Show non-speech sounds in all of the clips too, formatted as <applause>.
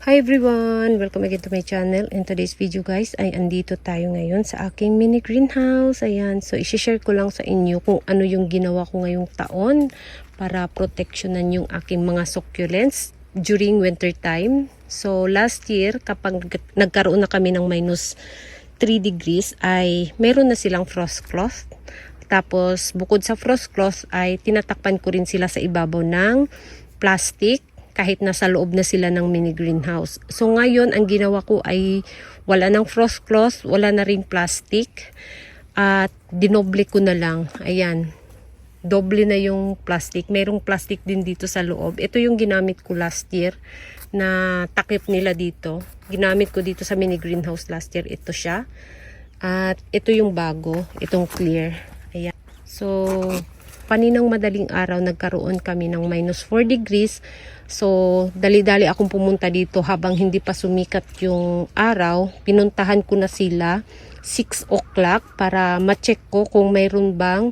Hi everyone! Welcome again to my channel. In today's video guys ay andito tayo ngayon sa aking mini greenhouse. Ayan, so isi-share ko lang sa inyo kung ano yung ginawa ko ngayong taon para proteksyonan yung aking mga succulents during winter time. So last year kapag nag- nagkaroon na kami ng minus 3 degrees ay meron na silang frost cloth. Tapos bukod sa frost cloth ay tinatakpan ko rin sila sa ibabaw ng plastic kahit nasa loob na sila ng mini greenhouse. So ngayon ang ginawa ko ay wala ng frost cloth, wala na ring plastic at dinoble ko na lang. Ayan. Doble na yung plastic. Merong plastic din dito sa loob. Ito yung ginamit ko last year na takip nila dito. Ginamit ko dito sa mini greenhouse last year. Ito siya. At ito yung bago. Itong clear. Ayan. So, paninang madaling araw nagkaroon kami ng minus 4 degrees. So, dali-dali akong pumunta dito habang hindi pa sumikat yung araw. Pinuntahan ko na sila 6 o'clock para ma-check ko kung mayroon bang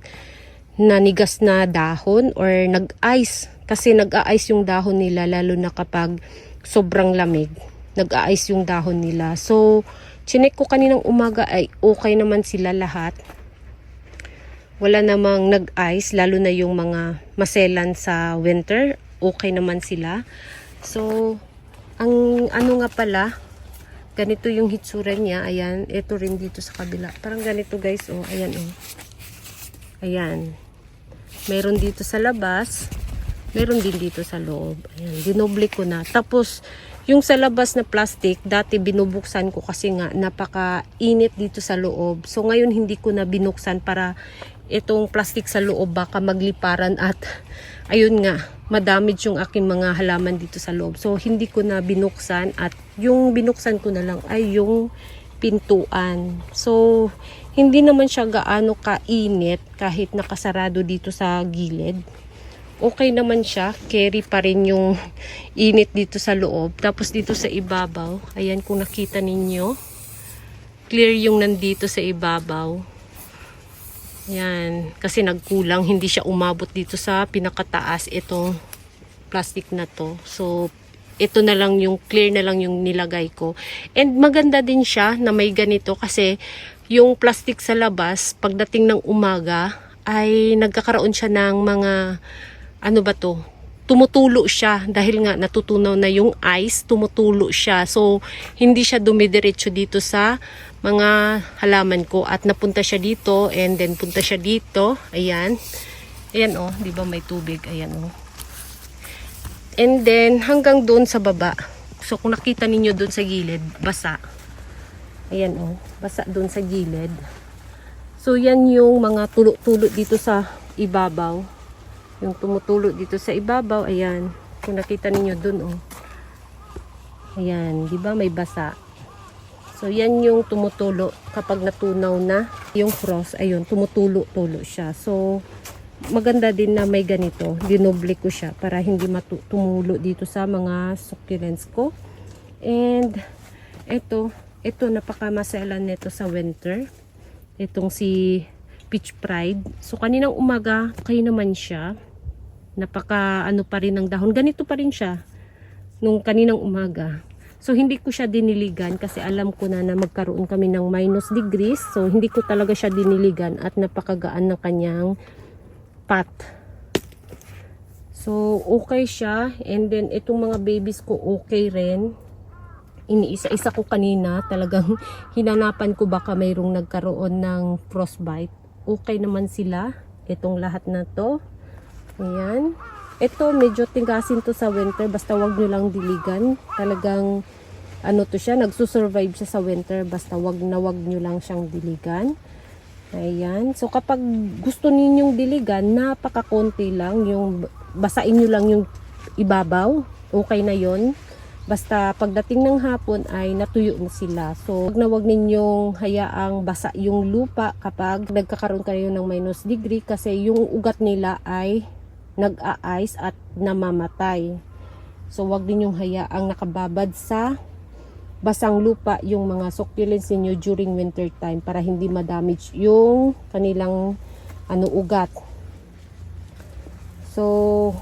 nanigas na dahon or nag-ice. Kasi nag-a-ice yung dahon nila lalo na kapag sobrang lamig. Nag-a-ice yung dahon nila. So, chinek ko kaninang umaga ay okay naman sila lahat wala namang nag-ice, lalo na yung mga maselan sa winter, okay naman sila. So, ang ano nga pala, ganito yung hitsura niya, ayan, ito rin dito sa kabila. Parang ganito guys, oh, ayan oh. Ayan. Meron dito sa labas, meron din dito sa loob. Ayan, dinoble ko na. Tapos, yung sa labas na plastic, dati binubuksan ko kasi nga napaka-init dito sa loob. So ngayon hindi ko na binuksan para itong plastic sa loob baka magliparan at ayun nga, madamage yung aking mga halaman dito sa loob. So hindi ko na binuksan at yung binuksan ko na lang ay yung pintuan. So hindi naman siya gaano kainit kahit nakasarado dito sa gilid okay naman siya. Carry pa rin yung init dito sa loob. Tapos dito sa ibabaw, ayan kung nakita ninyo, clear yung nandito sa ibabaw. Yan, kasi nagkulang, hindi siya umabot dito sa pinakataas itong plastic na to. So, ito na lang yung clear na lang yung nilagay ko. And maganda din siya na may ganito kasi yung plastic sa labas, pagdating ng umaga, ay nagkakaroon siya ng mga ano ba to? Tumutulo siya dahil nga natutunaw na yung ice, tumutulo siya. So, hindi siya dumidiretso dito sa mga halaman ko at napunta siya dito and then punta siya dito. Ayan. Ayan oh, di ba may tubig? Ayan oh. And then hanggang doon sa baba. So kung nakita ninyo doon sa gilid, basa. Ayan oh, basa doon sa gilid. So yan yung mga tulo-tulo dito sa ibabaw. Yung tumutulo dito sa ibabaw, ayan. Kung nakita ninyo doon oh. Ayan, di ba may basa. So yan yung tumutulo kapag natunaw na yung frost, ayun, tumutulo-tulo siya. So maganda din na may ganito. Dinoble ko siya para hindi tumulo dito sa mga succulents ko. And ito, ito napakamaselan nito sa winter. Itong si Peach Pride. So kaninang umaga, kayo naman siya. Napaka ano pa rin ng dahon. Ganito pa rin siya nung kaninang umaga. So hindi ko siya diniligan kasi alam ko na na magkaroon kami ng minus degrees. So hindi ko talaga siya diniligan at napakagaan ng kanyang pot. So okay siya and then itong mga babies ko okay rin. Iniisa-isa ko kanina talagang <laughs> hinanapan ko baka mayroong nagkaroon ng frostbite. Okay naman sila. Itong lahat na to. Ayan. Ito, medyo tigasin to sa winter. Basta wag nyo lang diligan. Talagang, ano to siya, nagsusurvive siya sa winter. Basta wag na wag nyo lang siyang diligan. Ayan. So, kapag gusto ninyong diligan, napakakonti lang. Yung, basain nyo lang yung ibabaw. Okay na yon Basta pagdating ng hapon ay natuyo na sila. So, wag na wag ninyong hayaang basa yung lupa kapag nagkakaroon kayo ng minus degree kasi yung ugat nila ay nag-a-ice at namamatay. So, wag din yung hayaang nakababad sa basang lupa yung mga succulents ninyo during winter time para hindi ma-damage yung kanilang ano ugat. So,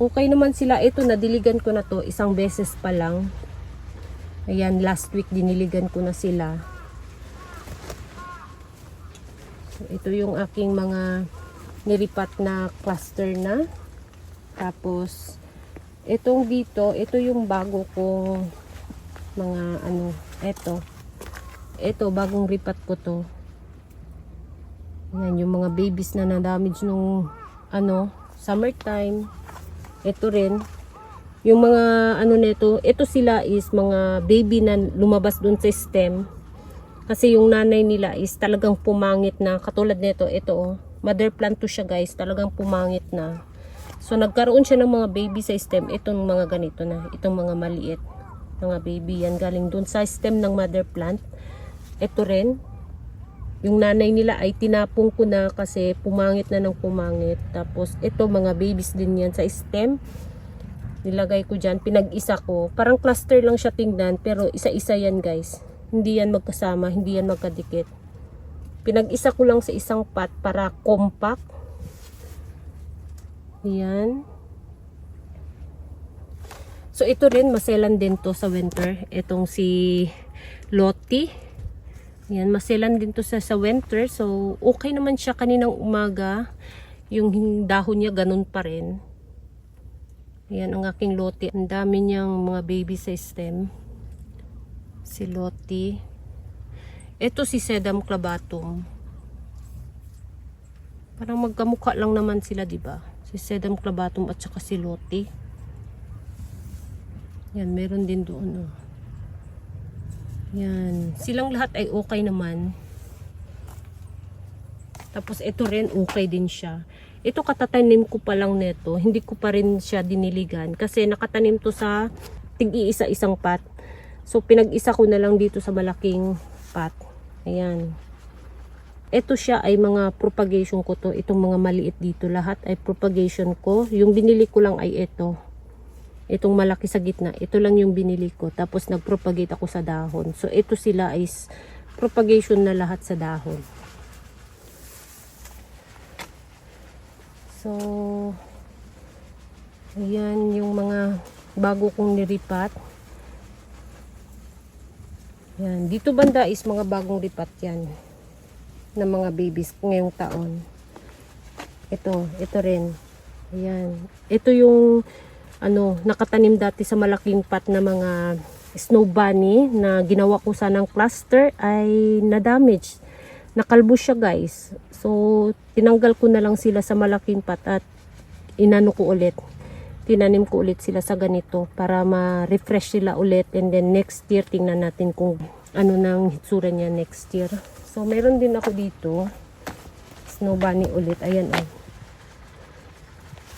okay naman sila. Ito, nadiligan ko na to isang beses pa lang. Ayan, last week diniligan ko na sila. So, ito yung aking mga niripat na cluster na. Tapos, itong dito, ito yung bago ko mga ano, ito. Ito, bagong ripat ko to. Yan, yung mga babies na na-damage nung ano, summertime. Ito rin. Yung mga ano nito, ito sila is mga baby na lumabas dun sa stem. Kasi yung nanay nila is talagang pumangit na. Katulad nito, ito oh. Mother plant to siya guys. Talagang pumangit na. So nagkaroon siya ng mga baby sa stem. Itong mga ganito na. Itong mga maliit. Mga baby yan galing dun sa stem ng mother plant. Ito rin. Yung nanay nila ay tinapong ko na kasi pumangit na ng pumangit. Tapos ito mga babies din yan sa stem. Nilagay ko dyan. Pinag-isa ko. Parang cluster lang siya tingnan. Pero isa-isa yan guys. Hindi yan magkasama. Hindi yan magkadikit. Pinag-isa ko lang sa isang pot para compact. Yan. So ito rin maselan din to sa winter. Itong si Lottie. Yan, maselan din to sa, sa winter. So, okay naman siya kaninang umaga. Yung dahon niya ganun pa rin. Yan ang aking Lottie. Ang dami niyang mga baby sa stem. Si Lottie. Ito si Sedum clavatum. Parang magkamukha lang naman sila, di ba? Si Sedum clavatum at saka si Lottie. Yan, meron din doon. Oh. Yan. Silang lahat ay okay naman. Tapos ito rin okay din siya. Ito katatanim ko pa lang neto. Hindi ko pa rin siya diniligan. Kasi nakatanim to sa tig-iisa isang pot. So pinag-isa ko na lang dito sa malaking pot. Ayan. Ito siya ay mga propagation ko to. Itong mga maliit dito. Lahat ay propagation ko. Yung binili ko lang ay ito itong malaki sa gitna, ito lang yung binili ko. Tapos nagpropagate ako sa dahon. So ito sila is propagation na lahat sa dahon. So ayan yung mga bago kong niripat. Yan. Dito banda is mga bagong ripat yan ng mga babies ngayong taon. Ito, ito rin. Ayan. Ito yung ano, nakatanim dati sa malaking pot na mga snow bunny na ginawa ko sanang cluster ay na-damage. Nakalbo siya guys. So, tinanggal ko na lang sila sa malaking pot at inano ko ulit. Tinanim ko ulit sila sa ganito para ma-refresh sila ulit and then next year tingnan natin kung ano nang hitsura niya next year. So, meron din ako dito. Snow bunny ulit. Ayan oh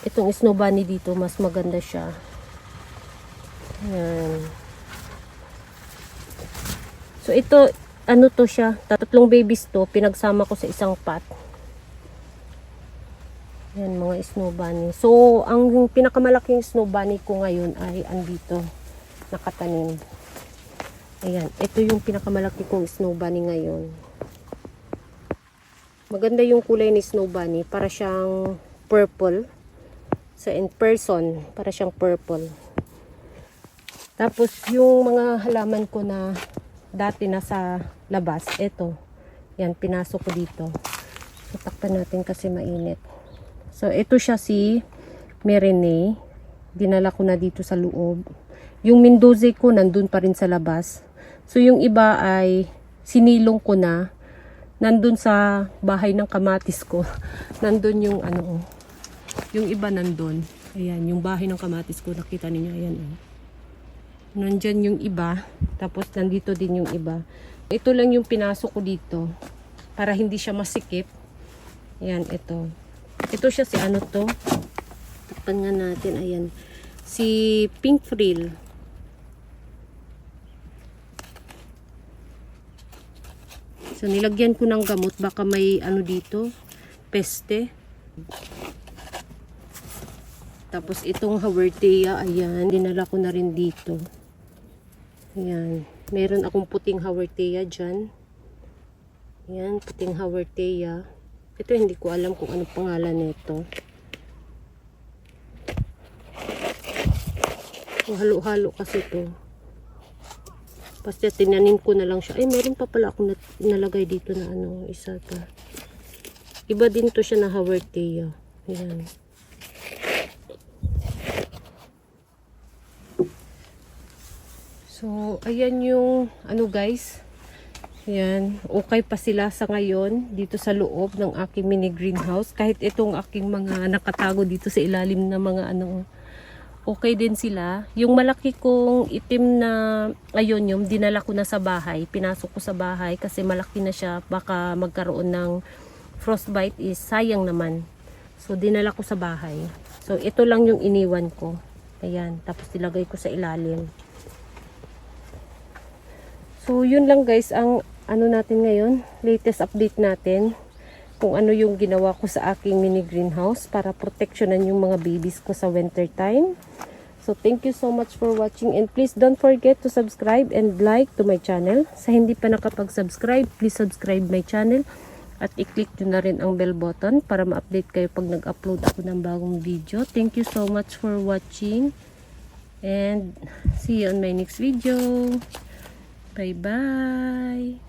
itong snow bunny dito mas maganda siya yan so ito ano to siya tatlong babies to pinagsama ko sa isang pot yan mga snow bunny. So ang pinakamalaking snow bunny ko ngayon ay andito nakatanim. Ayan ito yung pinakamalaki kong snow bunny ngayon. Maganda yung kulay ni snow bunny para siyang purple. Sa in person para siyang purple. Tapos yung mga halaman ko na dati nasa labas ito yan pinasok ko dito. So takpan natin kasi mainit so ito siya si Merene dinala ko na dito sa loob yung Mendoza ko nandun pa rin sa labas so yung iba ay sinilong ko na nandun sa bahay ng kamatis ko <laughs> nandun yung ano yung iba nandun. Ayan, yung bahay ng kamatis ko, nakita ninyo, ayan. Oh. Nandyan yung iba, tapos nandito din yung iba. Ito lang yung pinasok ko dito, para hindi siya masikip. Ayan, ito. Ito siya si ano to. Takpan nga natin, ayan. Si Pink Frill. So, nilagyan ko ng gamot, baka may ano dito, peste. Tapos itong Hawertea, ayan, dinala ko na rin dito. Ayan, meron akong puting Hawertea dyan. Ayan, puting Hawertea. Ito hindi ko alam kung ano pangalan nito. Halo-halo kasi to. Basta tinanin ko na lang siya. Ay, meron pa pala akong nalagay dito na ano, isa pa. Iba din to siya na Hawertea. Ayan. So, ayan yung, ano guys, ayan, okay pa sila sa ngayon dito sa loob ng aking mini greenhouse. Kahit itong aking mga nakatago dito sa ilalim na mga ano, okay din sila. Yung malaki kong itim na ayun yung dinala ko na sa bahay. Pinasok ko sa bahay kasi malaki na siya. Baka magkaroon ng frostbite is sayang naman. So dinala ko sa bahay. So ito lang yung iniwan ko. Ayan. Tapos nilagay ko sa ilalim. So yun lang guys ang ano natin ngayon. Latest update natin kung ano yung ginawa ko sa aking mini greenhouse para proteksyonan yung mga babies ko sa winter time. So thank you so much for watching and please don't forget to subscribe and like to my channel. Sa hindi pa nakapag-subscribe, please subscribe my channel at i-click nyo na rin ang bell button para ma-update kayo pag nag-upload ako ng bagong video. Thank you so much for watching and see you on my next video. Bye-bye!